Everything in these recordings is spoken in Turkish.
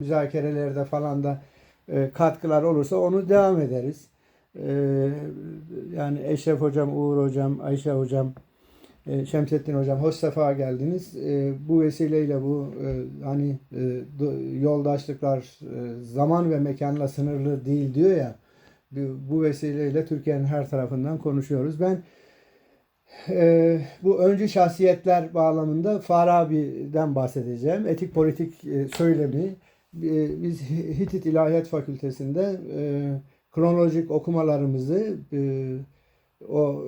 müzakerelerde falan da e, katkılar olursa onu devam ederiz. E, yani Eşref Hocam, Uğur Hocam, Ayşe Hocam, e, Şemsettin Hocam hoş sefa geldiniz. E, bu vesileyle bu e, hani e, yoldaşlıklar e, zaman ve mekanla sınırlı değil diyor ya. Bu vesileyle Türkiye'nin her tarafından konuşuyoruz. Ben e, bu öncü şahsiyetler bağlamında Farabi'den bahsedeceğim. Etik politik e, söylemi. E, biz Hitit İlahiyat Fakültesi'nde e, kronolojik okumalarımızı e, o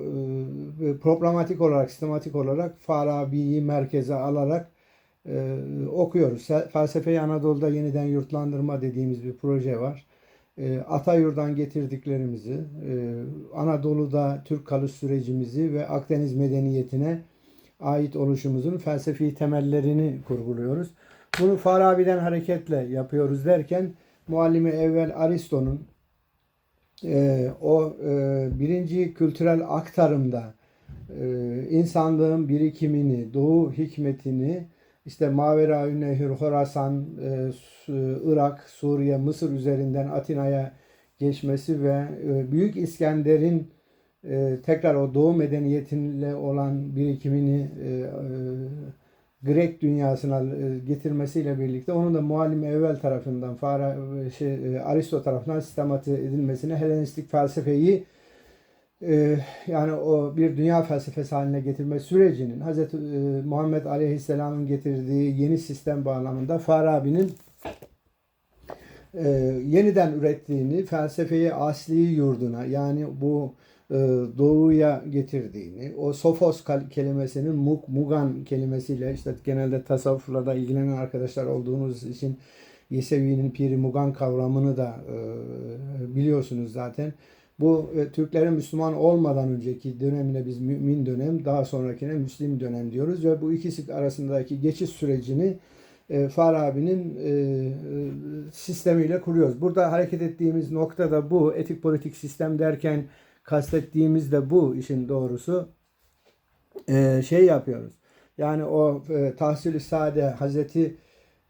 e, programatik olarak, sistematik olarak Farabi'yi merkeze alarak e, okuyoruz. Fe- Felsefeyi Anadolu'da yeniden yurtlandırma dediğimiz bir proje var. E, Atayur'dan getirdiklerimizi, e, Anadolu'da Türk kalış sürecimizi ve Akdeniz medeniyetine ait oluşumuzun felsefi temellerini kurguluyoruz. Bunu Farabi'den hareketle yapıyoruz derken muallimi evvel Aristo'nun e, o e, birinci kültürel aktarımda e, insanlığın birikimini, doğu hikmetini işte Mavera-ü Nehir, Horasan, e, Irak, Suriye, Mısır üzerinden Atina'ya geçmesi ve e, Büyük İskender'in e, tekrar o doğu medeniyetiyle olan birikimini e, e, Grek dünyasına e, getirmesiyle birlikte onun da muallim evvel tarafından Fara, şey, e, Aristo tarafından sistematize edilmesine Helenistik felsefeyi e, yani o bir dünya felsefesi haline getirme sürecinin Hz. Muhammed Aleyhisselam'ın getirdiği yeni sistem bağlamında Farabi'nin e, yeniden ürettiğini, felsefeyi asli yurduna yani bu e, doğuya getirdiğini, o sofos kelimesinin muk, mugan kelimesiyle işte genelde tasavvufla ilgilenen arkadaşlar olduğunuz için Yesevi'nin piri mugan kavramını da e, biliyorsunuz zaten. Bu e, Türklerin Müslüman olmadan önceki dönemine biz mümin dönem, daha sonrakine Müslim dönem diyoruz ve bu ikisi arasındaki geçiş sürecini e, Farabi'nin e, e, sistemiyle kuruyoruz. Burada hareket ettiğimiz nokta da bu. Etik politik sistem derken kastettiğimiz de bu işin doğrusu. E, şey yapıyoruz. Yani o e, tahsil-i sade Hazreti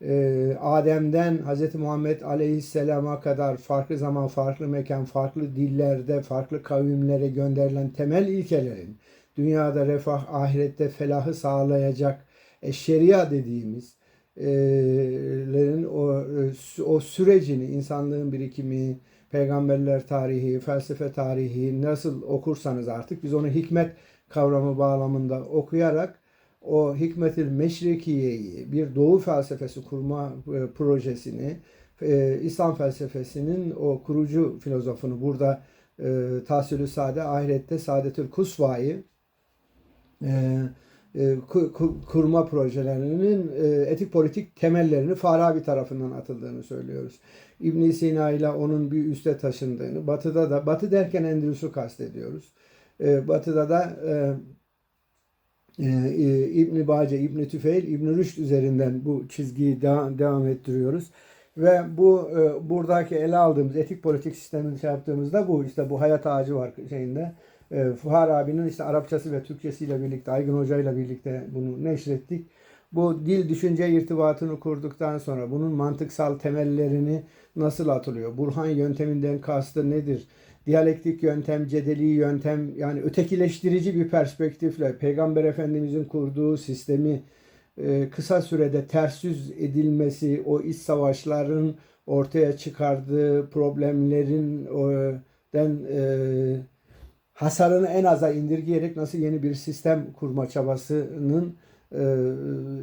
e, Adem'den Hazreti Muhammed Aleyhisselam'a kadar farklı zaman, farklı mekan, farklı dillerde, farklı kavimlere gönderilen temel ilkelerin dünyada refah, ahirette felahı sağlayacak e, şeria dediğimiz e, o e, o sürecini insanlığın birikimi, peygamberler tarihi, felsefe tarihi nasıl okursanız artık biz onu hikmet kavramı bağlamında okuyarak o hikmetil meşrikiyeyi bir doğu felsefesi kurma e, projesini e, İslam felsefesinin o kurucu filozofunu burada e, tahsilü sade ahirette saadetül kusvayı e, kurma projelerinin e, etik politik temellerini Farabi tarafından atıldığını söylüyoruz. İbn Sina ile onun bir üste taşındığını, batıda da, batı derken Endülüs'ü kastediyoruz. E, batıda da e, e, İbn Bace, İbn Tüfeil, İbn Rüşd üzerinden bu çizgiyi devam, ettiriyoruz. Ve bu e, buradaki ele aldığımız etik politik sistemini şey yaptığımızda bu işte bu hayat ağacı var şeyinde. E, Fuhar abinin işte Arapçası ve Türkçesiyle birlikte Aygın Hoca ile birlikte bunu neşrettik. Bu dil düşünce irtibatını kurduktan sonra bunun mantıksal temellerini nasıl atılıyor? Burhan yönteminden kastı nedir? Diyalektik yöntem, cedeli yöntem yani ötekileştirici bir perspektifle Peygamber Efendimizin kurduğu sistemi e, kısa sürede ters edilmesi, o iç savaşların ortaya çıkardığı problemlerin o, den e, hasarını en aza indirgeyerek nasıl yeni bir sistem kurma çabasının e,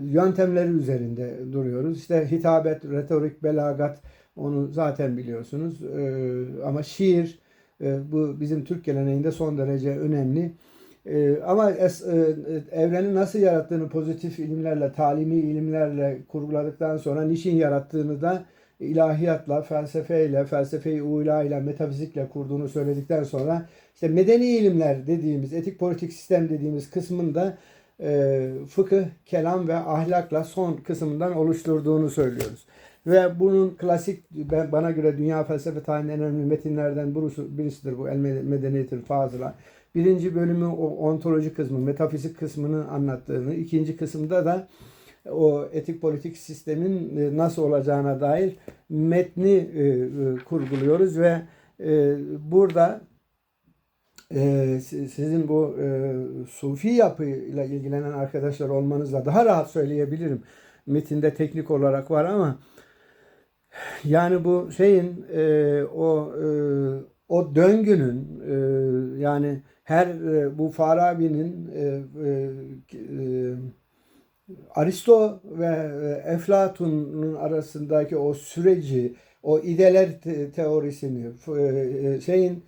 yöntemleri üzerinde duruyoruz. İşte hitabet, retorik, belagat onu zaten biliyorsunuz. E, ama şiir e, bu bizim Türk geleneğinde son derece önemli. E, ama es, e, evreni nasıl yarattığını pozitif ilimlerle, talimi ilimlerle kurguladıktan sonra niçin yarattığını da ilahiyatla, felsefeyle, felsefe-i ile, metafizikle kurduğunu söyledikten sonra işte medeni ilimler dediğimiz, etik politik sistem dediğimiz kısmında e, fıkıh, kelam ve ahlakla son kısmından oluşturduğunu söylüyoruz. Ve bunun klasik, ben, bana göre dünya felsefe tarihinin en önemli metinlerden birisi, birisidir bu El Medeniyetil Fazıla. Birinci bölümü o ontoloji kısmı, metafizik kısmını anlattığını, ikinci kısımda da o etik politik sistemin e, nasıl olacağına dair metni e, e, kurguluyoruz ve e, burada e, si- sizin bu e, sufi yapıyla ilgilenen arkadaşlar olmanızla daha rahat söyleyebilirim. Metinde teknik olarak var ama yani bu şeyin e, o e, o döngünün e, yani her e, bu Farabi'nin e, e, e, Aristo ve e, Eflatun'un arasındaki o süreci, o ideler te- teorisini, e, şeyin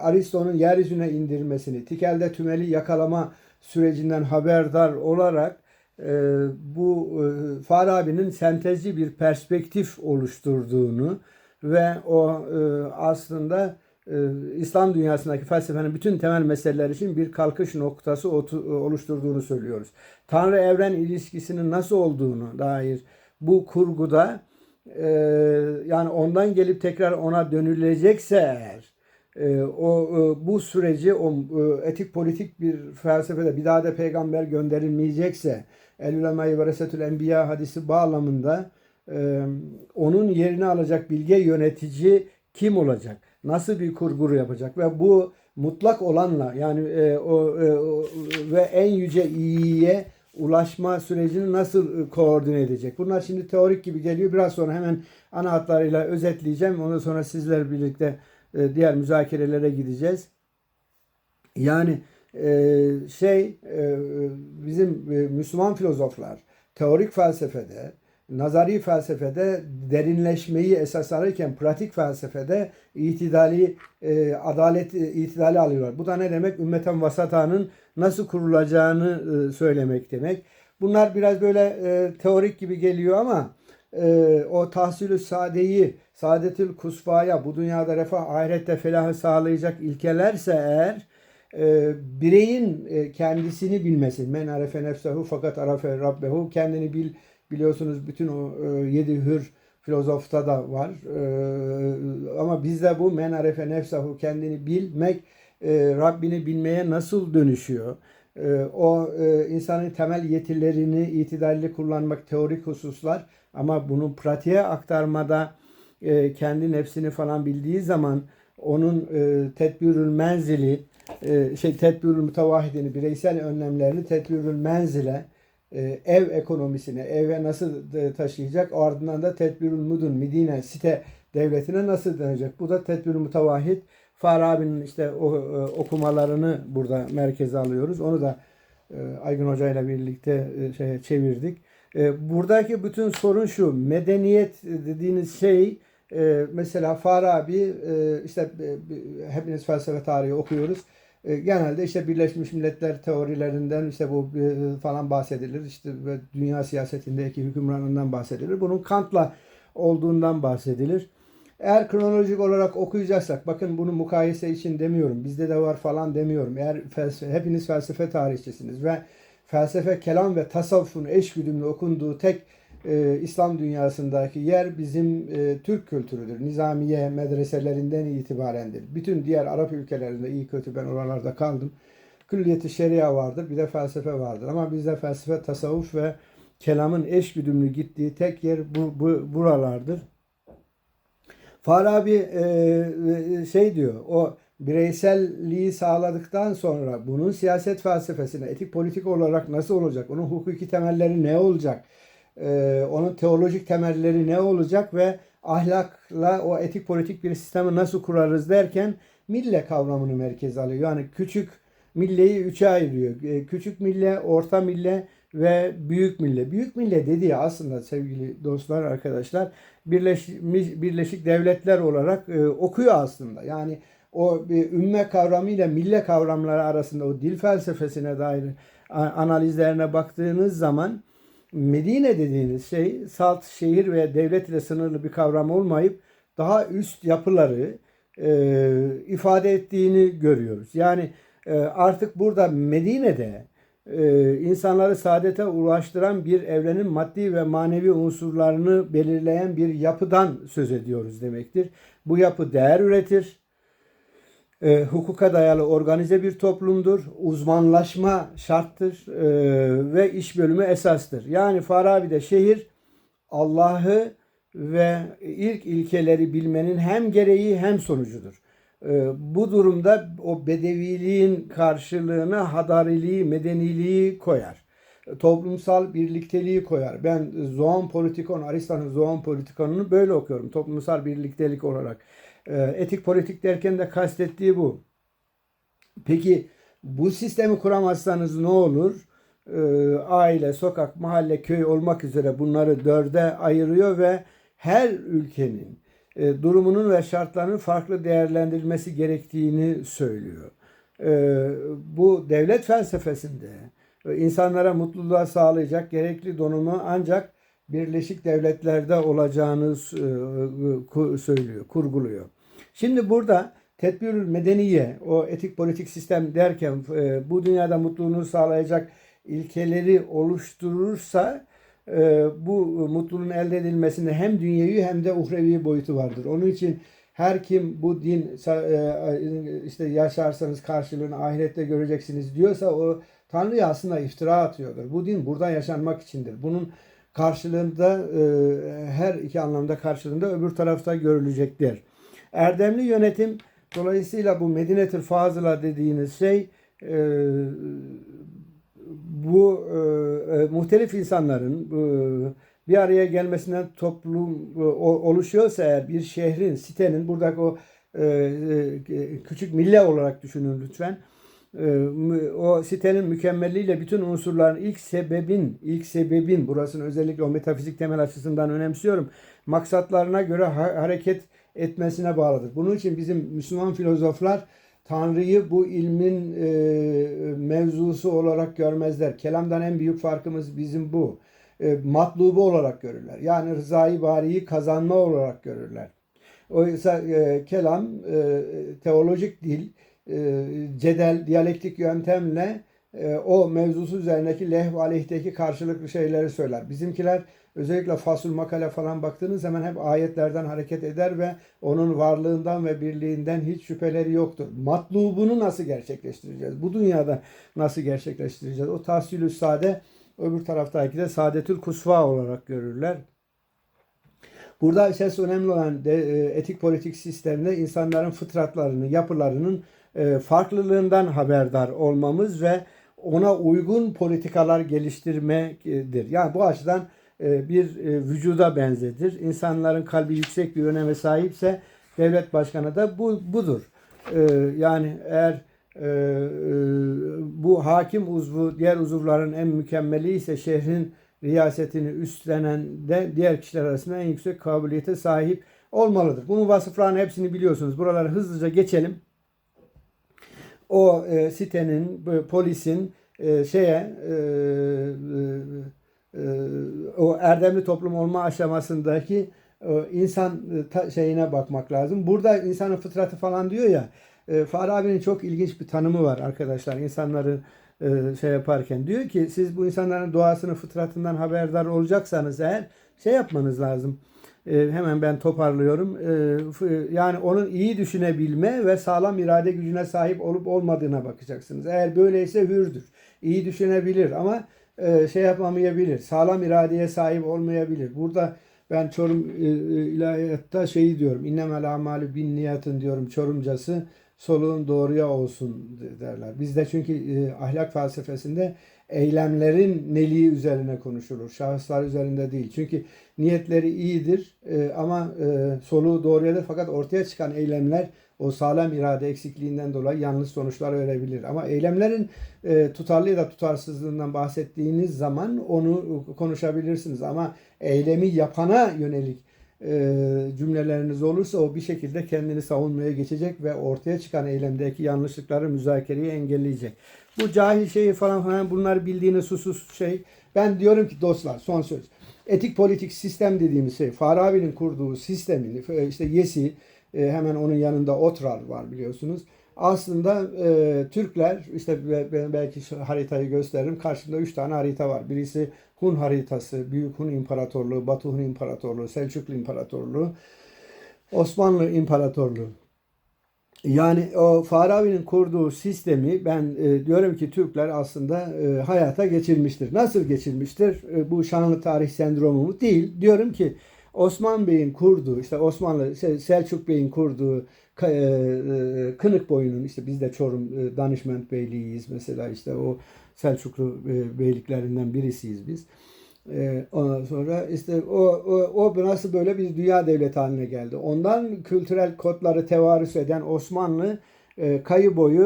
Aristo'nun yeryüzüne indirmesini, tikelde tümeli yakalama sürecinden haberdar olarak e, bu e, Farabi'nin sentezci bir perspektif oluşturduğunu ve o e, aslında e, İslam dünyasındaki felsefenin bütün temel meseleler için bir kalkış noktası oluşturduğunu söylüyoruz. Tanrı evren ilişkisinin nasıl olduğunu dair bu kurguda e, yani ondan gelip tekrar ona dönülecekse eğer e, o e, bu süreci o e, etik politik bir felsefede bir daha da peygamber gönderilmeyecekse El ulemayı veresetül enbiya hadisi bağlamında e, onun yerini alacak bilge yönetici kim olacak? Nasıl bir kurgu yapacak? Ve bu mutlak olanla yani e, o, e, o ve en yüce iyiye ulaşma sürecini nasıl e, koordine edecek? Bunlar şimdi teorik gibi geliyor. Biraz sonra hemen ana hatlarıyla özetleyeceğim. Ondan sonra sizler birlikte e, diğer müzakerelere gideceğiz. Yani e, şey bizim Müslüman filozoflar teorik felsefede, nazari felsefede derinleşmeyi esas alırken pratik felsefede itidali, e, adalet e, itidali alıyorlar. Bu da ne demek? Ümmeten vasatanın nasıl kurulacağını e, söylemek demek. Bunlar biraz böyle e, teorik gibi geliyor ama e, o tahsilü sadeyi, saadetül kusvaya, bu dünyada refah, ahirette felahı sağlayacak ilkelerse eğer bireyin kendisini bilmesi. Men arefe nefsehu fakat arefe rabbehu. Kendini bil biliyorsunuz bütün o yedi hür filozofta da var. Ama bizde bu men arefe nefsehu kendini bilmek e, Rabbini bilmeye nasıl dönüşüyor? E, o e, insanın temel yetilerini itidalli kullanmak teorik hususlar ama bunu pratiğe aktarmada e, kendi nefsini falan bildiği zaman onun e, tedbirül menzili e, şey tedbirül mütevahhidini bireysel önlemlerini tedbirül menzile e, ev ekonomisine eve nasıl e, taşıyacak ardından da tedbirül mudun Medine site devletine nasıl dönecek bu da tedbirül mütevahhid Farabi'nin işte o e, okumalarını burada merkeze alıyoruz onu da e, Aygün Hoca ile birlikte e, şeye çevirdik. E, buradaki bütün sorun şu medeniyet dediğiniz şey e, mesela Farabi e, işte e, hepiniz felsefe tarihi okuyoruz. E, genelde işte Birleşmiş Milletler teorilerinden işte bu e, falan bahsedilir. İşte dünya siyasetindeki hükümranından bahsedilir. Bunun Kant'la olduğundan bahsedilir. Eğer kronolojik olarak okuyacaksak, bakın bunu mukayese için demiyorum, bizde de var falan demiyorum. Eğer felsefe, hepiniz felsefe tarihçisiniz ve felsefe, kelam ve tasavvufun eşgüdümlü okunduğu tek e, İslam dünyasındaki yer bizim e, Türk kültürüdür. Nizamiye medreselerinden itibarendir. Bütün diğer Arap ülkelerinde iyi kötü ben oralarda kaldım. Külliyeti şeria vardır, bir de felsefe vardır. Ama bizde felsefe, tasavvuf ve kelamın eşgüdümlü gittiği tek yer bu, bu buralardır. Farabi e, şey diyor, o bireyselliği sağladıktan sonra bunun siyaset felsefesine, etik politik olarak nasıl olacak, onun hukuki temelleri ne olacak, e, onun teolojik temelleri ne olacak ve ahlakla o etik politik bir sistemi nasıl kurarız derken mille kavramını merkeze alıyor. Yani küçük milleyi üçe ayırıyor. E, küçük mille, orta mille ve büyük mille. Büyük mille dediği aslında sevgili dostlar, arkadaşlar Birleşmiş, Birleşik Devletler olarak e, okuyor aslında. Yani o bir ümme kavramı ile mille kavramları arasında o dil felsefesine dair analizlerine baktığınız zaman Medine dediğiniz şey salt şehir ve devlet ile sınırlı bir kavram olmayıp daha üst yapıları e, ifade ettiğini görüyoruz. Yani e, artık burada Medine'de e, insanları saadete ulaştıran bir evrenin maddi ve manevi unsurlarını belirleyen bir yapıdan söz ediyoruz demektir. Bu yapı değer üretir. e, hukuka dayalı organize bir toplumdur. Uzmanlaşma şarttır e, ve iş bölümü esastır. Yani Farabi'de şehir Allah'ı ve ilk ilkeleri bilmenin hem gereği hem sonucudur. E, bu durumda o bedeviliğin karşılığına hadariliği, medeniliği koyar. Toplumsal birlikteliği koyar. Ben Zoan Politikon, Aristo'nun Zoan Politikon'unu böyle okuyorum. Toplumsal birliktelik olarak. E, etik politik derken de kastettiği bu. Peki bu sistemi kuramazsanız ne olur? Ee, aile, sokak, mahalle, köy olmak üzere bunları dörde ayırıyor ve her ülkenin e, durumunun ve şartlarının farklı değerlendirilmesi gerektiğini söylüyor. Ee, bu devlet felsefesinde e, insanlara mutluluğa sağlayacak gerekli donumu ancak Birleşik Devletler'de olacağını e, söylüyor, kurguluyor. Şimdi burada tedbirül medeniye, o etik politik sistem derken e, bu dünyada mutluluğunu sağlayacak ilkeleri oluşturursa e, bu mutluluğun elde edilmesinde hem dünyevi hem de uhrevi boyutu vardır. Onun için her kim bu din e, işte yaşarsanız karşılığını ahirette göreceksiniz diyorsa o Tanrı'ya aslında iftira atıyordur. Bu din burada yaşanmak içindir. Bunun karşılığında her iki anlamda karşılığında öbür tarafta görülecektir. Erdemli yönetim dolayısıyla bu Medinetül Fazıla dediğiniz şey e, bu e, e, muhtelif insanların e, bir araya gelmesinden toplum e, oluşuyorsa eğer bir şehrin, sitenin buradaki o e, e, küçük mille olarak düşünün lütfen. E, o sitenin mükemmelliğiyle bütün unsurların ilk sebebin, ilk sebebin burasını özellikle o metafizik temel açısından önemsiyorum. Maksatlarına göre ha hareket etmesine bağlıdır. Bunun için bizim Müslüman filozoflar Tanrı'yı bu ilmin e, mevzusu olarak görmezler. Kelamdan en büyük farkımız bizim bu. E, matlubu olarak görürler. Yani rızayı bariyi kazanma olarak görürler. Oysa e, kelam e, teolojik dil, e, cedel, diyalektik yöntemle e, o mevzusu üzerindeki lehv aleyhteki karşılıklı şeyleri söyler. Bizimkiler özellikle fasul makale falan baktığınız zaman hep ayetlerden hareket eder ve onun varlığından ve birliğinden hiç şüpheleri yoktur. Matlubunu nasıl gerçekleştireceğiz? Bu dünyada nasıl gerçekleştireceğiz? O tahsilü sade öbür taraftaki de saadetül kusva olarak görürler. Burada esas önemli olan e, etik politik sistemde insanların fıtratlarını, yapılarının e, farklılığından haberdar olmamız ve ona uygun politikalar geliştirmektir. Yani bu açıdan e, bir e, vücuda benzedir. İnsanların kalbi yüksek bir öneme sahipse devlet başkanı da bu budur. E, yani eğer bu hakim uzvu diğer uzuvların en mükemmeli ise şehrin riyasetini üstlenen de diğer kişiler arasında en yüksek kabiliyete sahip olmalıdır. Bunun vasıflarının hepsini biliyorsunuz. Buraları hızlıca geçelim. O e, sitenin, polisin e, şeye e, e, o erdemli toplum olma aşamasındaki e, insan e, şeyine bakmak lazım. Burada insanın fıtratı falan diyor ya. E, Farabi'nin çok ilginç bir tanımı var arkadaşlar. İnsanları e, şey yaparken diyor ki siz bu insanların doğasını fıtratından haberdar olacaksanız eğer şey yapmanız lazım. E, hemen ben toparlıyorum. E, yani onun iyi düşünebilme ve sağlam irade gücüne sahip olup olmadığına bakacaksınız. Eğer böyleyse hürdür. İyi düşünebilir ama e, şey yapamayabilir. Sağlam iradeye sahip olmayabilir. Burada ben Çorum e, e, ilahiyatta şeyi diyorum. İnnemel amali bin niyatın diyorum Çorumcası soluğun doğruya olsun derler. Bizde çünkü ahlak felsefesinde eylemlerin neliği üzerine konuşulur. Şahıslar üzerinde değil. Çünkü niyetleri iyidir ama soluğu doğruyadır fakat ortaya çıkan eylemler o sağlam irade eksikliğinden dolayı yanlış sonuçlar verebilir. Ama eylemlerin e, tutarlı ya da tutarsızlığından bahsettiğiniz zaman onu konuşabilirsiniz. Ama eylemi yapana yönelik e, cümleleriniz olursa o bir şekilde kendini savunmaya geçecek ve ortaya çıkan eylemdeki yanlışlıkları müzakereyi engelleyecek. Bu cahil şeyi falan falan bunlar bildiğiniz susuz şey. Ben diyorum ki dostlar son söz. Etik politik sistem dediğimiz şey Farabi'nin kurduğu sistemin işte Yesi e, hemen onun yanında Otrar var biliyorsunuz. Aslında e, Türkler işte ben belki haritayı gösteririm. Karşımda üç tane harita var. Birisi Hun haritası, Büyük Hun İmparatorluğu, Batı Hun İmparatorluğu, Selçuklu İmparatorluğu, Osmanlı İmparatorluğu. Yani o Farabi'nin kurduğu sistemi ben e, diyorum ki Türkler aslında e, hayata geçirmiştir. Nasıl geçirmiştir? E, bu şanlı tarih sendromu mu? Değil. Diyorum ki Osman Bey'in kurduğu, işte Osmanlı, Selçuk Bey'in kurduğu e, e, Kınık boyunun işte biz de Çorum e, Danışment Beyliğiyiz mesela işte o Selçuklu beyliklerinden birisiyiz biz. Ondan sonra işte o, o, o nasıl böyle bir dünya devleti haline geldi. Ondan kültürel kodları tevarüs eden Osmanlı kayı boyu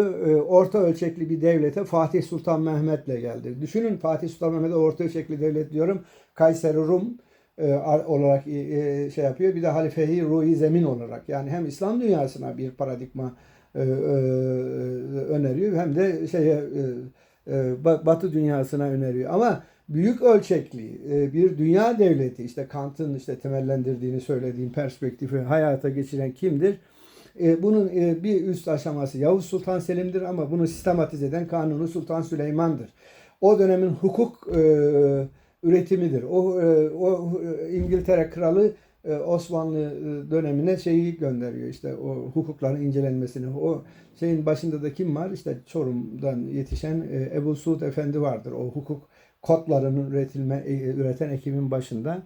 orta ölçekli bir devlete Fatih Sultan Mehmet'le geldi. Düşünün Fatih Sultan Mehmet'e orta ölçekli devlet diyorum. Kayseri Rum e, ar- olarak e, e, şey yapıyor. Bir de Halife-i Ruhi Zemin olarak. Yani hem İslam dünyasına bir paradigma öneriyor hem de şeye e, e, Ba- Batı dünyasına öneriyor. Ama büyük ölçekli bir dünya devleti işte Kant'ın işte temellendirdiğini söylediğim perspektifi hayata geçiren kimdir? Bunun bir üst aşaması Yavuz Sultan Selim'dir ama bunu sistematize eden Kanuni Sultan Süleyman'dır. O dönemin hukuk e, üretimidir. O, e, o e, İngiltere Kralı e, Osmanlı dönemine şeyi gönderiyor işte o hukukların incelenmesini. O şeyin başında da kim var? İşte Çorum'dan yetişen Ebu Suud Efendi vardır. O hukuk kodlarının üretilme üreten ekibin başında.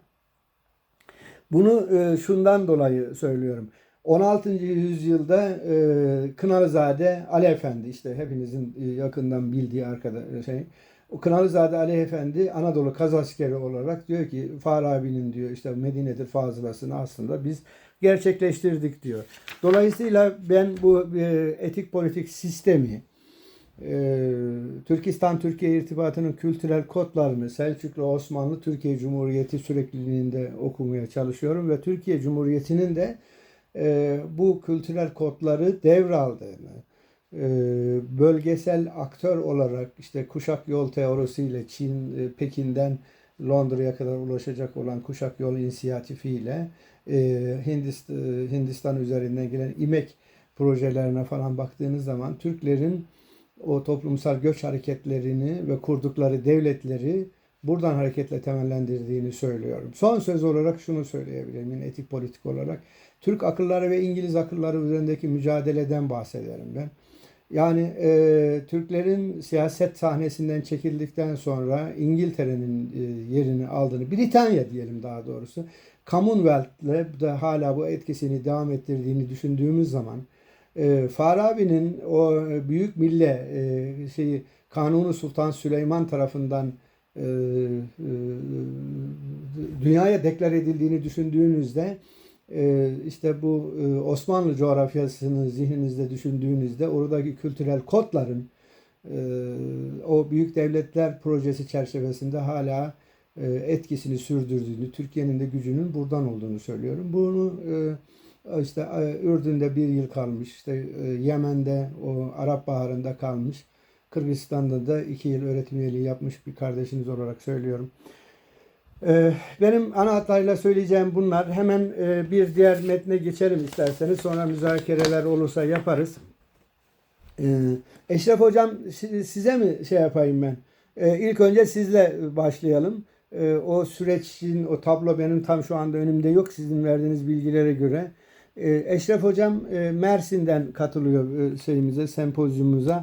Bunu şundan dolayı söylüyorum. 16. yüzyılda e, Kınalızade Ali Efendi işte hepinizin yakından bildiği arkadaş şey. Kınalızade Ali Efendi Anadolu Kazaskeri olarak diyor ki Farabi'nin diyor işte Medine'dir fazlasını aslında biz gerçekleştirdik diyor. Dolayısıyla ben bu e, etik politik sistemi e, Türkistan Türkiye irtibatının kültürel kodlarını Selçuklu Osmanlı Türkiye Cumhuriyeti sürekliliğinde okumaya çalışıyorum ve Türkiye Cumhuriyeti'nin de e, bu kültürel kodları devraldığını, bölgesel aktör olarak işte kuşak yol teorisiyle Çin, e, Pekin'den Londra'ya kadar ulaşacak olan kuşak yol inisiyatifiyle e, Hindistan, Hindistan üzerinden gelen İmek projelerine falan baktığınız zaman Türklerin o toplumsal göç hareketlerini ve kurdukları devletleri buradan hareketle temellendirdiğini söylüyorum. Son söz olarak şunu söyleyebilirim yine etik politik olarak. Türk akılları ve İngiliz akılları üzerindeki mücadeleden bahsederim ben. Yani e, Türklerin siyaset sahnesinden çekildikten sonra İngiltere'nin e, yerini aldığını, Britanya diyelim daha doğrusu, Commonwealth'le de hala bu etkisini devam ettirdiğini düşündüğümüz zaman e, Farabi'nin o büyük mille e, şeyi Kanuni Sultan Süleyman tarafından e, e, dünyaya deklar edildiğini düşündüğünüzde e, işte bu e, Osmanlı coğrafyasını zihninizde düşündüğünüzde oradaki kültürel kodların e, o büyük devletler projesi çerçevesinde hala e, etkisini sürdürdüğünü, Türkiye'nin de gücünün buradan olduğunu söylüyorum. Bunu işte Ürdün'de bir yıl kalmış, işte Yemen'de o Arap Baharı'nda kalmış, Kırgızistan'da da iki yıl öğretim üyeliği yapmış bir kardeşiniz olarak söylüyorum. Ee, Benim ana hatlarıyla söyleyeceğim bunlar. Hemen e, bir diğer metne geçelim isterseniz. Sonra müzakereler olursa yaparız. Ee, Eşref Hocam si- size mi şey yapayım ben? Ee, İlk önce sizle başlayalım. O sürecin, o tablo benim tam şu anda önümde yok sizin verdiğiniz bilgilere göre. Eşref Hocam e, Mersin'den katılıyor e, şeyimize, sempozyumumuza.